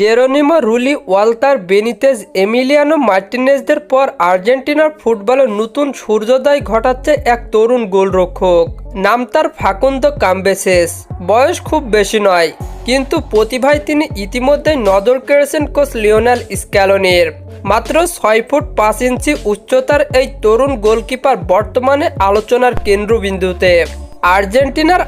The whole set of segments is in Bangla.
Geronimo Rulli Walter Benitez, Emiliano মার্টিনেজদের পর আর্জেন্টিনার ফুটবলে নতুন সূর্যোদয় ঘটাচ্ছে এক তরুণ গোলরক্ষক। নাম তার ফাকুন্দো কাম্বেসেস। বয়স খুব বেশি নয়, কিন্তু প্রতিভায় তিনি ইতিমধ্যেই নজর কেড়েছেন কোচ লিওনাল স্ক্যালনের। মাত্র ছয় ফুট পাঁচ ইঞ্চি উচ্চতার এই তরুণ গোলকিপার বর্তমানে আলোচনার কেন্দ্রবিন্দুতে। আর্জেন্টিনার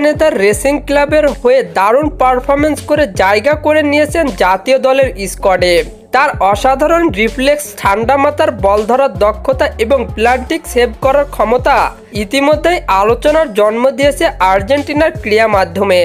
নেতার রেসিং ক্লাবের হয়ে দারুণ পারফরমেন্স করে জায়গা করে নিয়েছেন জাতীয় দলের স্কোয়াডে। তার অসাধারণ রিফ্লেক্স, ঠান্ডা মাথার বল ধরার দক্ষতা এবং প্লান্টিক সেভ করার ক্ষমতা ইতিমধ্যেই আলোচনার জন্ম দিয়েছে আর্জেন্টিনার ক্রিয়া মাধ্যমে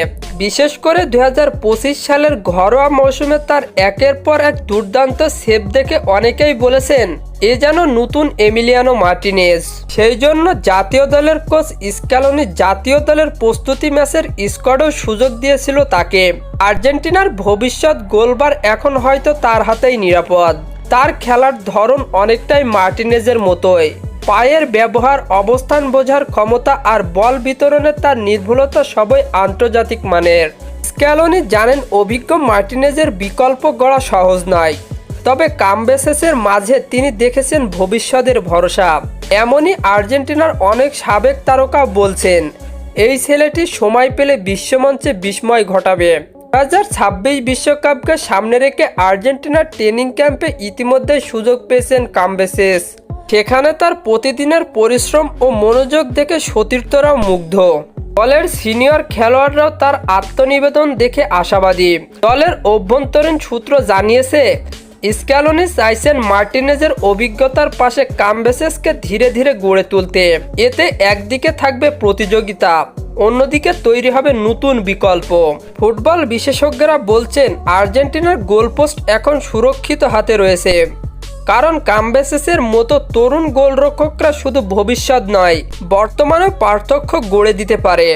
বিশেষ করে দু হাজার পঁচিশ সালের ঘরোয়া মৌসুমে তার একের পর এক দুর্দান্ত সেভ দেখে অনেকেই বলেছেন, এ যেন নতুন এমিলিয়ানো মার্টিনেজ। সেই জন্য জাতীয় দলের কোচ স্ক্যালোনি জাতীয় দলের প্রস্তুতি ম্যাচের স্কোয়াডও সুযোগ দিয়েছিল তাকে। আর্জেন্টিনার ভবিষ্যৎ গোলবার এখন হয়তো তার হাতেই নিরাপদ। তার খেলার ধরন অনেকটাই মার্টিনেজের মতোই। পায়ের ব্যবহার, অবস্থান বোঝার ক্ষমতা আর বল বিতরণে তার নির্ভুলতা সবই আন্তর্জাতিক মানের। স্ক্যালোনি জানেন অভিজ্ঞ মার্টিনেজের বিকল্প গড়া সহজ নয় তবে কামবেসেসের মাঝে তিনি দেখেছেন ভবিষ্যতের ভরসা। এমনই আর্জেন্টিনার অনেক সাবেক তারকা বলছেন, এই ছেলেটি সময় পেলে বিশ্বমঞ্চে বিস্ময় ঘটাবে। দু হাজার ছাব্বিশ বিশ্বকাপকে সামনে রেখে আর্জেন্টিনার ট্রেনিং ক্যাম্পে ইতিমধ্যে সুযোগ পেয়েছেন কামবেসেস। সেখানে তার প্রতিদিনের পরিশ্রম ও মনোযোগ দেখে সতীর্থরাও মুগ্ধ। দলের সিনিয়র খেলোয়াড়রাও তার আত্মনিবেদন দেখে আশাবাদী। দলের অভ্যন্তরীণ সূত্র জানিয়েছে স্ক্যালোনি চাইছেন মার্টিনেজের অভিজ্ঞতার পাশে কামবেসেসকে ধীরে ধীরে গড়ে তুলতে। এতে একদিকে থাকবে প্রতিযোগিতা, অন্যদিকে তৈরি হবে নতুন বিকল্প। ফুটবল বিশেষজ্ঞরা বলছেন, আর্জেন্টিনার গোলপোস্ট এখন সুরক্ষিত হাতে রয়েছে। কারণ কামবেসেসের মতো তরুণ গোলরক্ষকরা শুধু ভবিষ্যৎ নয় বর্তমানেও পার্থক্য গড়ে দিতে পারে।